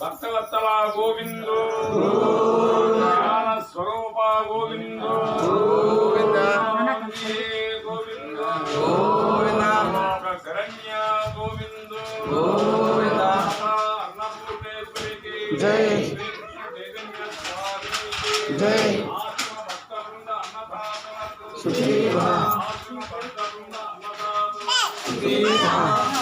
భక్తవత్తల గోవిందో. జ్ఞాన స్వరూప గోవిందో. గోవింద గోవిందో. గోవింద. శరణ్య గోవిందో. గోవింద. అన్నపూర్ణేశ్వరికి జై. జై. సుఖీభా సుఖీభా